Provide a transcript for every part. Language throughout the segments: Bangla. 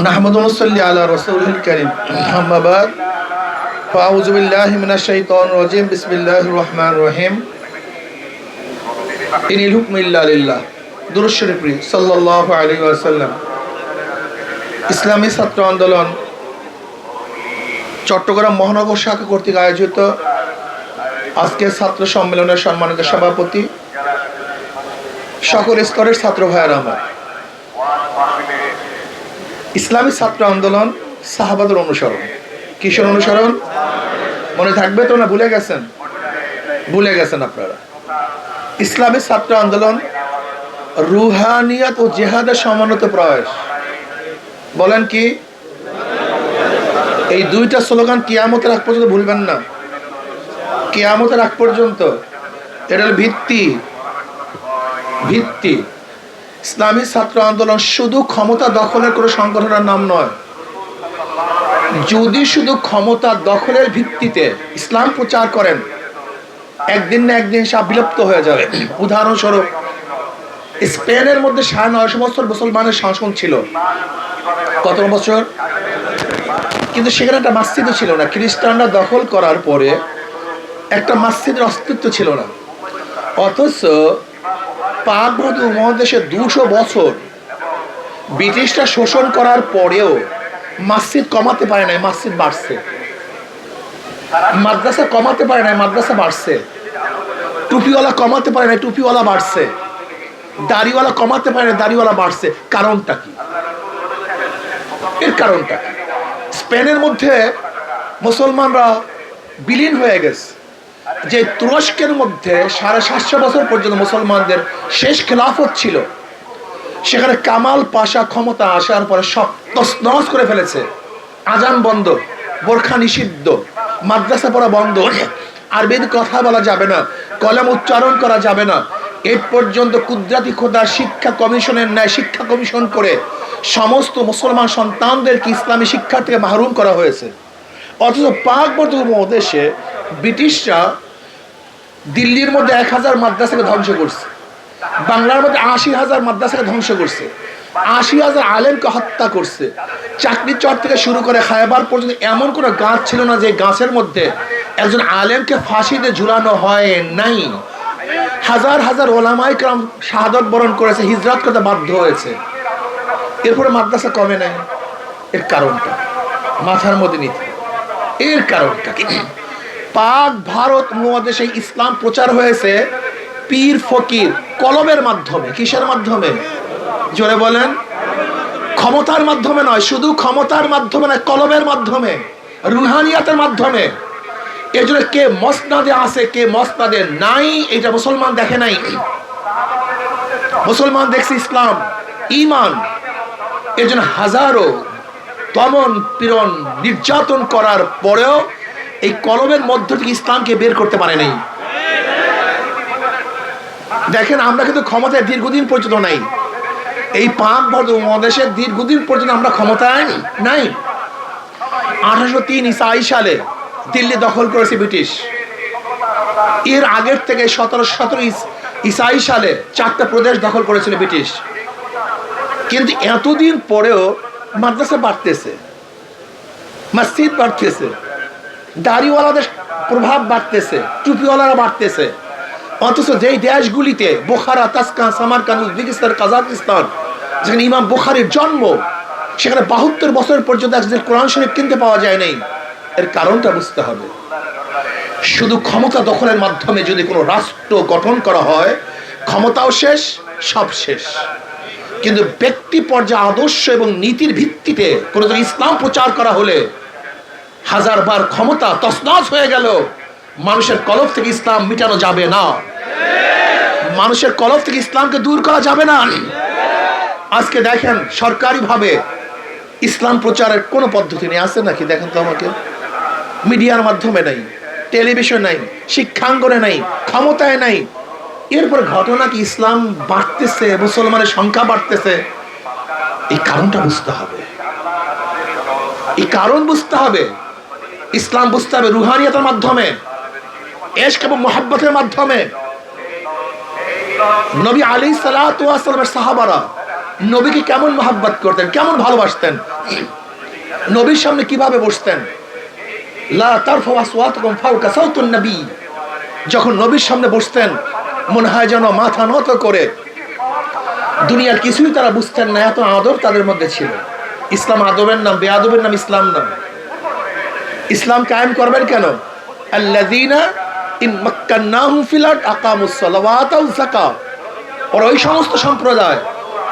نحمد ونصلي على رسوله الكريم أما بعد فأعوذ بالله من الشيطان الرجيم بسم الله الرحمن الرحيم إن الحكم إلا لله দুরুদ শরীফ সাল্লাল্লাহু আলাইহি ওয়াসাল্লাম ইসলামী ছাত্র আন্দোলন চট্টগ্রাম মহানগর শাখা কর্তৃক আয়োজিত আজকের ছাত্র সম্মেলনের সম্মানিত সভাপতি সকল স্তরের ছাত্র ভাইয়ের আমার ইসলামী ছাত্র আন্দোলন সাহাবাদের অনুসরণ। কিসের অনুসরণ? মনে থাকবে তো না, ভুলে গেছেন? ভুলে গেছেন আপনারা। ইসলামী ছাত্র আন্দোলন রুহানিয়াত ও জেহাদের সমন্বিত প্রয়াস। বলেন কি? এই দুইটা স্লোগান কিয়ামতের আগ পর্যন্ত ভুলবেন না। কিয়ামতের আগ পর্যন্ত। এটা ভিত্তি। ভিত্তি। ইসলামী ছাত্র আন্দোলন শুধু ক্ষমতা দখলের কোনো সংগঠনের নাম নয়। যদি শুধু ক্ষমতা দখলের ভিত্তিতে ইসলাম প্রচার করেন, একদিন না একদিন সব বিলুপ্ত হয়ে যাবে। উদাহরণস্বরূপ, স্পেনের মধ্যে সাড়ে নয়শো বছর মুসলমানের শাসন ছিল। কত বছর? কিন্তু সেখানে একটা মাসজিদও ছিল না। খ্রিস্টানরা দখল করার পরে একটা মাসজিদের অস্তিত্ব ছিল না। অথচ পাক ভারত উপমহাদেশে দুশো বছর। ব্রিটিশরা শোষণ করার পরেও মসজিদ কমাতে পারে নাই, মসজিদ বাড়ছে। মাদ্রাসা কমাতে পারে নাই, মাদ্রাসা বাড়ছে। টুপিওয়ালা কমাতে পারে নাই, টুপিওয়ালা বাড়ছে। দাড়িওয়ালা কমাতে পারে না দাড়িওয়ালা বাড়ছে। কারণটা কি? এর কারণটা কি? স্পেনের মধ্যে মুসলমানরা বিলীন হয়ে গেছে। যে তুরস্কের মধ্যে সাড়ে সাতশো বছর পর্যন্ত মুসলমানদের শেষ খেলাফত ছিল, সেখানে কামাল পাশা ক্ষমতা আসার পরে সব তসনস করে ফেলেছে। আজান বন্ধ, বোরখা নিষিদ্ধ, মাদ্রাসা পড়া বন্ধ। আরবির কথা বলা যাবে না, কলম উচ্চারণ করা যাবে না। এ পর্যন্ত কুদরাতি খোদা শিক্ষা কমিশনের ন্যায় শিক্ষা কমিশন করে সমস্ত মুসলমান সন্তানদেরকে ইসলামী শিক্ষা থেকে মাহরুম করা হয়েছে। অথচ পাক বর্তমান উপমহাদেশে ব্রিটিশরা দিল্লির মধ্যে এক হাজার মাদ্রাসাকে ধ্বংস করছে। বাংলার মধ্যে আশি হাজার মাদ্রাসাকে ধ্বংস করছে। আশি হাজার আলেমকে হত্যা করছে। চাকরি চর থেকে শুরু করে খায়বার পর্যন্ত এমন কোনো গাছ ছিল না যে গাছের মধ্যে একজন আলেমকে ফাঁসিতে ঝুলানো হয় নাই। হাজার হাজার ওলামাই ক্রাম শাহাদত বরণ করেছে, হিজরত করতে বাধ্য হয়েছে। এরপরে মাদ্রাসা কমে নাই এর কারণটা মাথার মধ্যে নিতে। এর কারণটা কি পাক, ভারত, মহাদেশে ইসলাম প্রচার হয়েছে পীর ফকির, কলমের মাধ্যমে, কিসের মাধ্যমে? জোরে বলেন। ক্ষমতার মাধ্যমে নয়, শুধু ক্ষমতার মাধ্যমে নয়, কলমের মাধ্যমে, রুহানিয়াতের মাধ্যমে। এজন্য কে মসনাদে আছে, কে মসনাদে নাই, এটা মুসলমান দেখে নাই। মুসলমান দেখছে ইসলাম, ইমান। এজন্য হাজারো দমন পীড়ন নির্যাতন করার পরেও এই কলমের মধ্য থেকে ইসলামকে বের করতে পারে নাই দেখেন, আমরা কিন্তু ক্ষমতায় দীর্ঘদিন পর্যন্ত নাই। এই পাক ভারত মহাদেশের দীর্ঘদিন পর্যন্ত আমরা ক্ষমতায় নাই। আঠারোশো তিন ইসাই সালে দিল্লি দখল করেছে ব্রিটিশ। এর আগের থেকে সতেরো সতেরো ইসাই সালে চারটা প্রদেশ দখল করেছিল ব্রিটিশ। কিন্তু এতদিন পরেও মাদ্রাসা বাড়তেছে, মসজিদ বাড়তেছে, দাড়িওয়ালাদের প্রভাব বাড়তেছে, টুপিওয়ালারা বাড়তেছে। অথচ যেই দেশগুলিতে Bukhara Tashkent Samarkand Uzbekistan, Kazakhstan, যেখানে ইমাম বোখারের জন্ম, সেখানে বাহাত্তর বছর পর্যন্ত একজন কোরআন শরীফ কিনতে পাওয়া যায় নাই, এর কারণটা বুঝতে হবে। শুধু ক্ষমতা দখলের মাধ্যমে যদি কোনো রাষ্ট্র গঠন করা হয়, ক্ষমতাও শেষ, সব শেষ। কিন্তু ব্যক্তি পর্যায়ে আদর্শ এবং নীতির ভিত্তিতে কোনো ইসলাম প্রচার করা হলে হাজার বার ক্ষমতা তসনাস হয়ে গেল, মানুষের কলব থেকে ইসলাম মিটানো যাবে না। মানুষের কলব থেকে ইসলামকে দূর করা যাবে না। আজকে দেখেন সরকারিভাবে ইসলাম প্রচারের কোনো পদ্ধতি নেই। আছে নাকি? দেখেন তো আমাকে। মিডিয়ার মাধ্যমে নাই, টেলিভিশন নাই, শিক্ষাঙ্গনে নাই, ক্ষমতায় নাই। এরপর ঘটনা কি? ইসলাম বাড়তেছে, মুসলমানের সংখ্যা বাড়তেছে। এই কারণটা বুঝতে হবে। এই কারণ বুঝতে হবে। ইসলাম বুঝতে হবে রুহানিয়তের মাধ্যমে, এশক এবং মোহাব্বতের মাধ্যমে। নবী আলী সালামের সাহাবারা নবীকে কেমন মহাব্বত করতেন, কেমন ভালোবাসতেন? নবীর সামনে কীভাবে বসতেন? লা যখন নবীর সামনে বসতেন মনে হয় যেন মাথা নত করে। দুনিয়ার কিছুই তারা বুঝতেন না, এত আদর তাদের মধ্যে ছিল। ইসলাম আদবের নাম, বেআদবের নাম ইসলাম নাম ইসলাম কায়েম করবেন কেন? আল্লাযীনা ইন মাক্কান্নাহুম ফিল আরদ আকামুস সালাওয়াত ওয়াজ যাকাত। ওর ওই সমস্ত সম্প্রদায়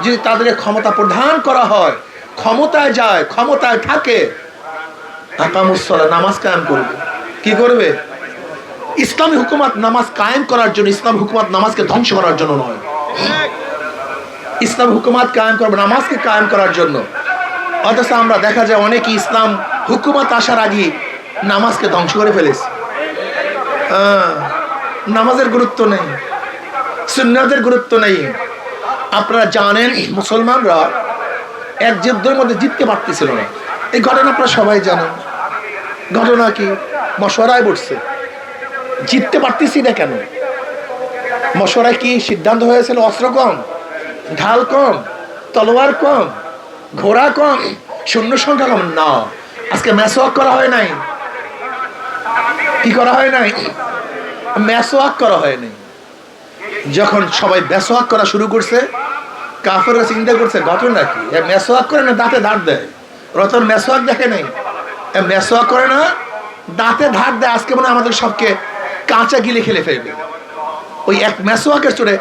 যদি তাদের ক্ষমতা প্রদান করা হয়, ক্ষমতায় যায়, ক্ষমতায় থাকে আকামুসলা নামাজ কায়েম করবে। কি করবে? ইসলামী হুকুমাত নামাজ কায়েম করার জন্য, ইসলাম হুকুমাত নামাজকে ধ্বংস করার জন্য নয়। ইসলাম হুকুমাত কায়েম করবে, নামাজকে কায়েম করার জন্য। অথচ আমরা দেখা যায় অনেকে ইসলাম হুকুমাত আসার আগে নামাজকে ধ্বংস করে ফেলেছে। নামাজের গুরুত্ব নেই, সুন্নাতের গুরুত্ব নেই। আপনারা জানেন, মুসলমানরা এক যুদ্ধের মধ্যে জিততে পারতেছিল না। এই ঘটনা আপনারা সবাই জানেন। ঘটনা কি? মশওয়ারায় বসছে। জিততে পারতেছি না কেন? মশওয়ারায় কি সিদ্ধান্ত হয়েছিল? অস্ত্র কম, ঢাল কম, তলোয়ার কম, ঘোড়া কম শূন্য সংখ্যা কম? না। আজকে ম্যাসওয়াক করা হয় নাই। কি করা হয় নাই? ম্যাসওয়াক করা হয় নাই। যখন সবাই মেসোয়াক করা শুরু করছে, কাফেররা চিন্তা করছে, ঘটনা কি? এ মেসোয়াক করে না, দাঁতে ধার দেয়? রতন মেসোয়াক দেখে নেই। এ মেসোয়াক করে না, দাঁতে ধার দেয়। আজকে মনে আমাদের সবকে কাঁচা গিলে খেলে ফেলবে। ওই এক মেসোয়াকের চড়ে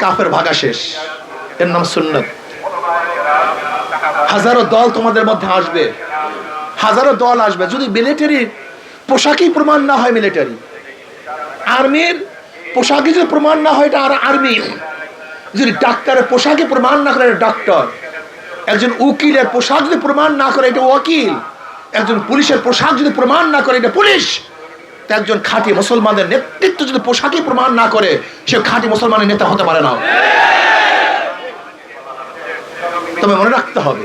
কাফের ভাগা শেষ। এর নাম সুন্নত। হাজারো দল তোমাদের মধ্যে আসবে। হাজারো দল আসবে। যদি মিলিটারি পোশাকই প্রমাণ না হয় মিলিটারি আর্মির পোশাকই যদি প্রমাণ না হয়, এটা আর আর্মি যদি ডাক্তারের পোশাকে প্রমাণ না করে, এটা ডাক্তার একজন উকিলের পোশাক যদি প্রমাণ না করে, এটা ওকিল একজন পুলিশের পোশাক যদি প্রমাণ না করে, এটা পুলিশ। একজন খাঁটি মুসলমানের নেতৃত্ব যদি পোশাকই প্রমাণ না করে, সে খাঁটি মুসলমানের নেতা হতে পারে না। তবে মনে রাখতে হবে,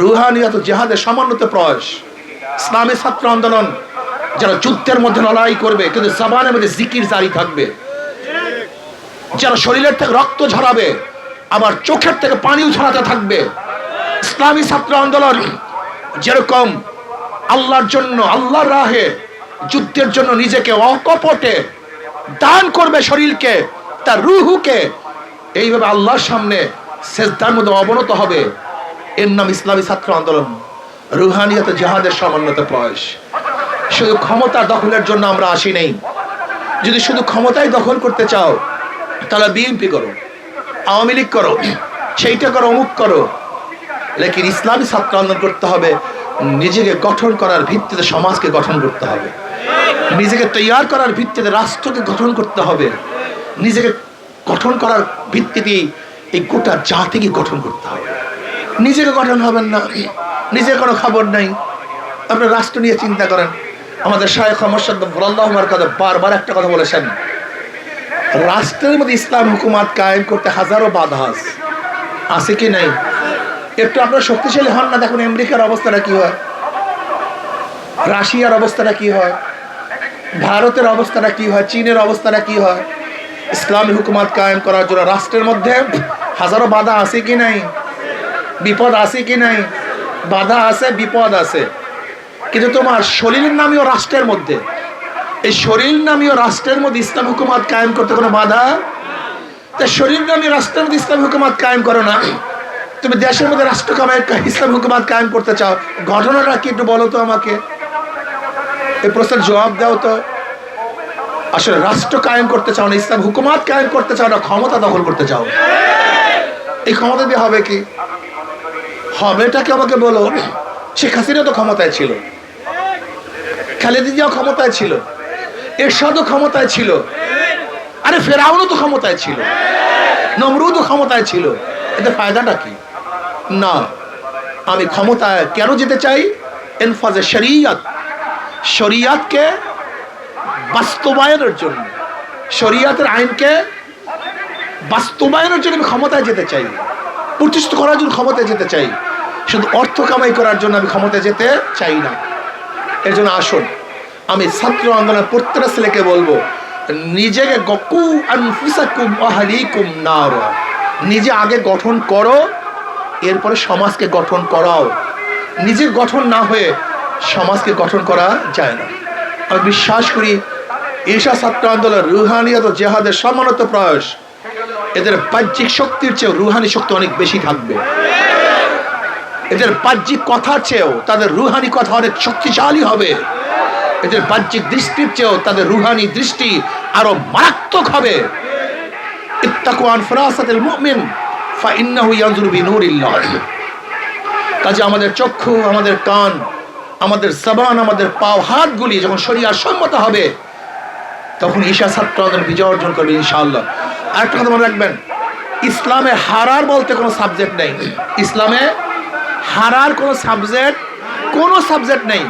রুহানিয়াত জেহাদের সমন্বিত প্রয়াস, ইসলামী ছাত্র আন্দোলন যারা যুদ্ধের মধ্যে লড়াই করবে, কিন্তু জবানের মধ্যে জিকির জারি থাকবে। যারা শরীরের থেকে রক্ত ঝরাবে, আবার চোখের থেকে পানিও ঝরাতে থাকবে। ইসলামী ছাত্র আন্দোলন যেরকম আল্লাহর জন্য, আল্লাহর রাহে যুদ্ধের জন্য নিজেকে অকপটে দান করবে শরীরকে, তার রুহুকে। এইভাবে আল্লাহর সামনে শেষদার মধ্যে অবনত হবে। এর নাম ইসলামী ছাত্র আন্দোলন। রুহানিয়ত জাহাদের সমন্বত প্রয়াস। শুধু ক্ষমতা দখলের জন্য আমরা আসি নেই। যদি শুধু ক্ষমতাই দখল করতে চাও, তাহলে বিএনপি করো, আওয়ামী লীগ করো, সেইটা করো, অমুক করো। লেকিন ইসলামী ছাত্র আন্দোলন করতে হবে। নিজেকে গঠন করার ভিত্তিতে সমাজকে গঠন করতে হবে। নিজেকে তৈয়ার করার ভিত্তিতে রাষ্ট্রকে গঠন করতে হবে। নিজেকে গঠন করার ভিত্তিতে এই গোটা জাতিকে গঠন করতে হবে। নিজেকে গঠন হবেন না। নিজের কোনো খবর নাই। আপনার রাষ্ট্র নিয়ে চিন্তা করেন। আমাদের শায়েখ মোসাদ্দ ভোলাল্লাহমার কথা বারবার একটা কথা বলেছেন। রাষ্ট্রের মধ্যে ইসলাম হুকুমাত কায়েম করতে হাজারো বাধা আছে। আছে কি নাই? একটু আপনার শক্তিশালী হন না, দেখুন আমেরিকার অবস্থাটা কি হয়? রাশিয়ার অবস্থাটা কি হয়? ভারতের অবস্থাটা কি হয়? চীনের অবস্থাটা কি হয়? ইসলামী হুকুমাত কায়েম করার জন্য রাষ্ট্রের মধ্যে হাজারো বাধা আছে কি নাই? বিপদ আছে কি নাই? বাধা আছে, বিপদ আছে। কিন্তু তোমার শরীরের নামীয় রাষ্ট্রের মধ্যে, এই শরীর নামীয় রাষ্ট্রের মধ্যে ইসলাম হুকুমাত কায়েম করতে কোনো বাধা? তা শরীর নামীয় রাষ্ট্রের মধ্যে ইসলাম হুকুমাত কায়েম করো না। তুমি দেশের মধ্যে রাষ্ট্র কামায় ইসলাম হুকুমাত কায়েম করতে চাও। ঘটনাটা কি একটু বলো তো আমাকে। এই প্রশ্নের জবাব দাও তো। আসলে রাষ্ট্র কায়েম করতে চাও না, ইসলাম হুকুমাত কায়েম করতে চাও না, ক্ষমতা দখল করতে চাও। এই ক্ষমতা দিয়ে হবে কি? হবেটাকে আমাকে বলো। শেখ হাসিনা তো ক্ষমতায় ছিল। খালেদা জিয়াও ক্ষমতায় ছিল। এরশাদও ক্ষমতায় ছিল। আরে ফেরাউনও তো ক্ষমতায় ছিল। নমরুদও ক্ষমতায় ছিল। এতে ফায়দাটা কি? না। আমি ক্ষমতায় কেন যেতে চাই? এনফাজে শরিয়াত। শরিয়াতকে বাস্তবায়নের জন্য, শরিয়াতের আইনকে বাস্তবায়নের জন্য আমি ক্ষমতায় যেতে চাই, প্রতিষ্ঠিত করার জন্য ক্ষমতায় যেতে চাই, শুধু অর্থ কামাই করার জন্য আমি ক্ষমতায় যেতে চাই না। এর জন্য আসুন, আমি ছাত্র আন্দোলনের প্রত্যেকটা ছেলেকে বলব, নিজেকে গকু আনফুসাকুম আহলিকুম নার, নিজে আগে গঠন করো, এরপরে সমাজকে গঠন করাও। নিজে গঠন না হয়ে সমাজকে গঠন করা যায় না। আমি বিশ্বাস করি, ঈশা ছাত্র আন্দোলন, রুহানিয়ত জেহাদের সমানত প্রয়াস, এদের বাহ্যিক শক্তির চেয়েও রুহানি শক্তি অনেক বেশি থাকবে। এদের বাহ্যিক কথার চেয়েও তাদের রুহানি কথা অনেক শক্তিশালী হবে। এদের বাহ্যিক দৃষ্টির চেয়েও তাদের রুহানি দৃষ্টি আরও মারাত্মক হবে। কাজে আমাদের চক্ষু, আমাদের কান আমাদের জবান আমাদের পাও, হাতগুলি যখন শরীর সম্মত হবে, তখন ঈশা ছাত্র বিজয় অর্জন করবে ইনশাআল্লাহ। আরেকটা কথা মনে রাখবেন, ইসলামে হারার বলতে কোনো সাবজেক্ট নেই। ইসলামে হারার কোনো সাবজেক্ট কোনো সাবজেক্ট নেই।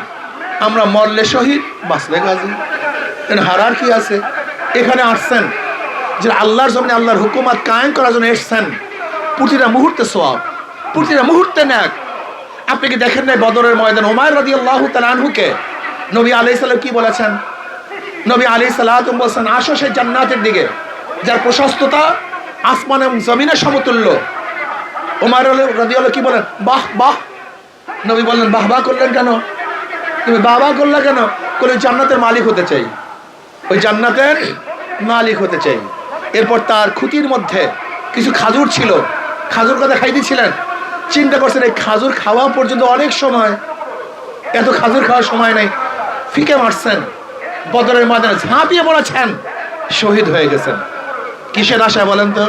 আমরা মরলে শহীদ, বাঁচলে গাজী। এখানে হারার কি আছে? এখানে আসছেন, যে আল্লাহর জন্য আল্লাহর হুকুমাত কায়েম করার জন্য এসছেন। প্রতিটা মুহূর্তে সোয়াব প্রতিটা মুহূর্তে ন্যাক। আপনি কি দেখেন নাই বদরের ময়দান? ওমায় রাদি আল্লাহ তালানহুকে নবী আলাই সাল্লাম কি বলেছেন? নবী আলী সাল্লাম বলছেন আসো সেই জান্নাতের দিকে, যার প্রশস্ততা আসমান এবং জমিনের সমতুল্য। ওমার রাদিয়াল্লাহু কি বলেন? বাহ বাহ। নবী বললেন, বাহ বাহ করলেন কেন? তুমি বাহ করলে কেন? করে জান্নাতের মালিক হতে চাই। ওই জান্নাতের মালিক হতে চাই। এরপর তার খুঁটির মধ্যে কিছু খাজুর ছিল। খাজুর কথা খাইতেছিলেন চিন্তা করছেন, এই খাজুর খাওয়া পর্যন্ত অনেক সময়, এত খাজুর খাওয়ার সময় নেই। ফিকে মারছেন, বদরের ময়দানে ঝাঁপিয়ে পড়েছেন, শহীদ হয়ে গেছেন। কিসের আশা বলেন তো?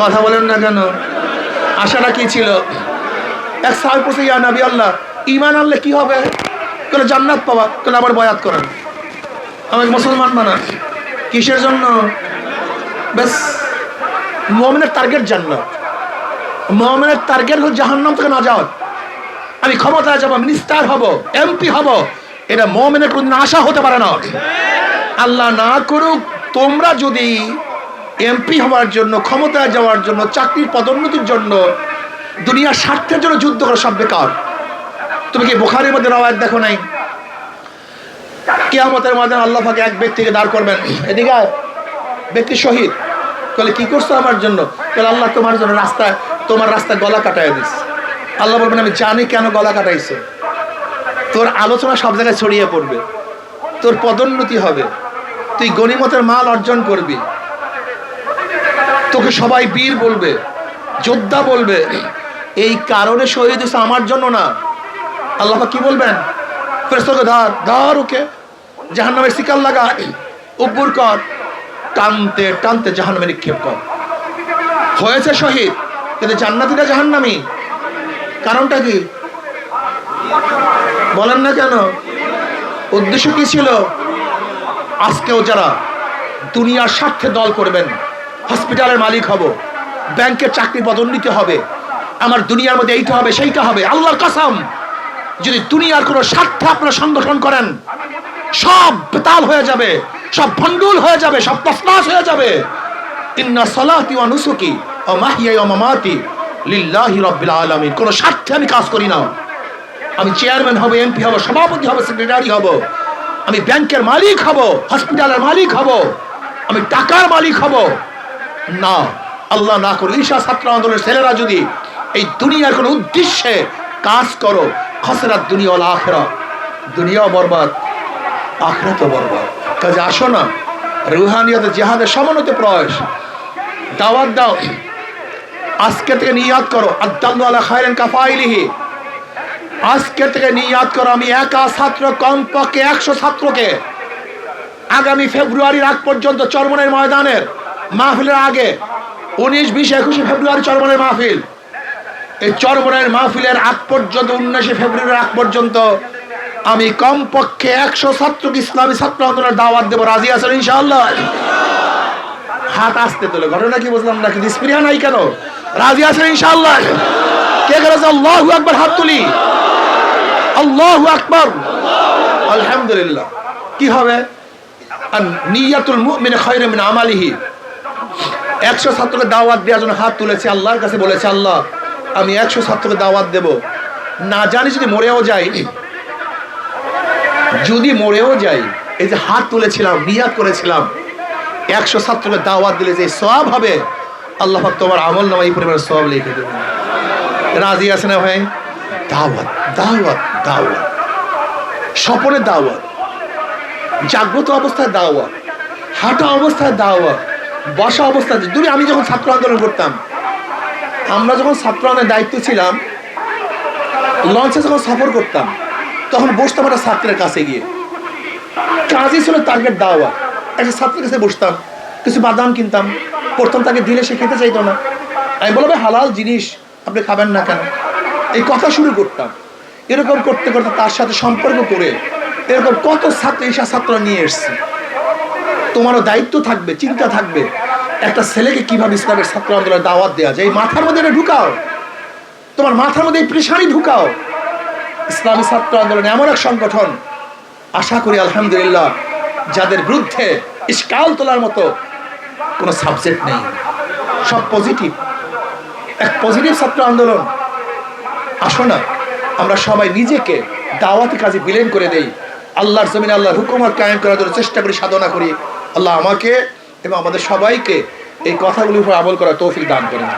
কথা বলেন না কেন? আশাটা কি ছিল? এক সাহেব বসে ইয়া নবী আল্লাহ ইমান আনলে কি হবে? তাহলে জান্নাত পাওয়া তাহলে আবার বয়াত করেন। আমাকে মুসলমান মানা কিসের জন্য? ব্যাস মোহামেনের টার্গেট জান্নাত। মোহামেনের টার্গেট হল জাহান্নাম থেকে না যাওয়ার আমি ক্ষমতায় যাব মিনিস্টার হব এমপি হব। এটা মোহামেনের কোনদিন আশা হতে পারে না। আল্লাহ না করুক, তোমরা যদি এমপি হওয়ার জন্য, ক্ষমতায় যাওয়ার জন্য, চাকরির পদোন্নতির জন্য, দুনিয়ার স্বার্থের জন্য যুদ্ধ করা সব বেকার। তুমি কি বোখারের মধ্যে রওয়ায়ত দেখো নাই? কেয়ামতের মাধ্যমে আল্লাহ ফাঁকে এক ব্যক্তিকে দাঁড় করবেন। এদিকে ব্যক্তি শহীদ। বলে কি করছ আমার জন্য? বলে আল্লাহ তোমার জন্য রাস্তায় তোমার রাস্তায় গলা কাটাই দিস আল্লাহ বলবেন, আমি জানি কেন গলা কাটাইছো। তোর আলোচনা সব জায়গায় ছড়িয়ে পড়বে। তোর পদোন্নতি হবে। তুই গণিমতের মাল অর্জন করবি। তোকে সবাই বীর বলবে, যোদ্ধা বলবে। এই কারণে শহীদ হয়েছে আমার জন্য না। আল্লাহ কি বলবেন? ফেরেস্তকে ধর ধর ওকে। জাহান্নামের শিকার লাগা, উব্বুর কর। টানতে টানতে জাহান্নামে নিক্ষেপ কর। হয়েছে শহীদ। কিন্তু জান্নাতিরা জাহান্নামি। কারণটা কি? বলেন না কেন? উদ্দেশ্য কি ছিল? আজকেও যারা দুনিয়ার স্বার্থে দল করবেন, হসপিটালের মালিক হব, ব্যাংকের চাকরি পদোন্নতি হবে, আমার দুনিয়ার মধ্যে এইটা হবে, সেইটা হবে, আল্লাহর কাসাম, যদি দুনিয়ার কোনো স্বার্থে আপনারা সংগঠন করেন, সব বেতাল হয়ে যাবে, সব ভণ্ডুল হয়ে যাবে, সব তসনাস হয়ে যাবে। ইন্না সলাতি ওয়া নুসুকি ওয়া মাহইয়াই ওয়া মামাতি লিল্লাহি রাব্বিল আলামিন। কোনো স্বার্থে আমি কাজ করি না। আমি চেয়ারম্যান হব, এমপি হব, সভাপতি হব, সেক্রেটারি হব। আমি ব্যাংকের মালিক হব, হসপিটালের মালিক হব। আমি টাকার মালিক হব। না, আল্লাহ না করো ঈশা ছাত্র আন্দোলনের ছেলেরা যদি এই দুনিয়ার কোনো উদ্দেশ্যে কাজ করো, খসরাত দুনিয়া আখরা। দুনিয়াও বরবাদ আখরাত বরবাদ। কাজে আসো না। রুহানিয়ত জেহাদের সমানত প্রয়াস। দাওয়াত দাও। আজকে থেকে নিয়াদ করো। আদাল্লু কাফাইলিহি। আজকে থেকে নিয়াদ করো। আমি একা ছাত্র, কমপক্ষে একশো ছাত্রকে আগামী ফেব্রুয়ারির আগ পর্যন্ত চরমনের ময়দানের মাহফিলের আগে উনিশ, বিশ, একুশে ফেব্রুয়ারি চরমনের মাহফিল। এই চরমনের মাহফিলের আগ পর্যন্ত উনিশে ফেব্রুয়ারির আগ পর্যন্ত আমি কমপক্ষে একশো ছাত্রকে ইসলামী ছাত্র আন্দোলনের দাওয়াত দেবো। রাজি আছেন ইনশাআল্লাহ? হাত আসতে তোলে। ঘটনা কি বুঝলাম না? কিন্তু নাই কেন? রাজি আছেন ইনশাআল্লাহ? কে করেছে? আল্লাহ একবার হাত তুলি। আল্লাহ আকবর। আলহামদুলিল্লাহ। কি হবে? নিয়াতুল মুমিনে মিন আমালিহি। একশো ছাত্রকে দাওয়াত দেওয়ার জন্য হাত তুলেছে। আল্লাহর কাছে বলেছে, আল্লাহ, আমি একশো ছাত্রকে দাওয়াত দেব। না জানি যদি মরেও যাই, যদি মরেও যাই, এই যে হাত তুলেছিলাম, নিয়াত করেছিলাম একশো ছাত্রকে দাওয়াত দিলে যে সব হবে, আল্লাহ তোমার আমল নামা এই পরিমাণে সব লিখে দেবেন। রাজি আছে না ভাই? দাওয়াত দাওয়াত দাওয়াত। স্বপনে দাওয়াত। জাগ্রত অবস্থায় দাওয়াত। হাঁটা অবস্থায় দাওয়াত। বসা অবস্থায় দূরে আমি যখন ছাত্র আন্দোলন করতাম, আমরা যখন ছাত্র আন্দোলনের দায়িত্ব ছিলাম, লঞ্চে যখন সফর করতাম, তখন বসতাম একটা ছাত্রের কাছে গিয়ে। কাজই ছিল টার্গেট দাওয়া একটা ছাত্রের কাছে বসতাম কিছু বাদাম কিনতাম। প্রথম তাকে দিলে সে খেতে চাইতো না। আমি বললাম "ভাই, হালাল জিনিস আপনি খাবেন না কেন? এই কথা শুরু করতাম। এরকম করতে করতে তার সাথে সম্পর্ক করে এরকম কত ছাত্র ঈশা ছাত্র নিয়ে এসছে। তোমারও দায়িত্ব থাকবে চিন্তা থাকবে একটা ছেলেকে কীভাবে ইসলামের ছাত্র আন্দোলনের দাওয়াত দেওয়া যায়? এই মাথার মধ্যে এটা ঢুকাও। তোমার মাথার মধ্যে এই প্রেশারই ঢুকাও। ইসলামী ছাত্র আন্দোলন এমন এক সংগঠন। আশা করি আলহামদুলিল্লাহ যাদের বিরুদ্ধে ইস্কাল তোলার মতো কোনো সাবজেক্ট নেই। সব পজিটিভ এক পজিটিভ ছাত্র আন্দোলন। আসো না, আমরা সবাই নিজেকে দাওয়াতি কাজে বিলীন করে দেই। আল্লাহর জমিনে আল্লাহর হুকুমত কায়েম করার জন্য চেষ্টা করি, সাধনা করি। আল্লাহ আমাকে এবং আমাদের সবাইকে এই কথাগুলির উপর আমল করার তৌফিক দান করেন।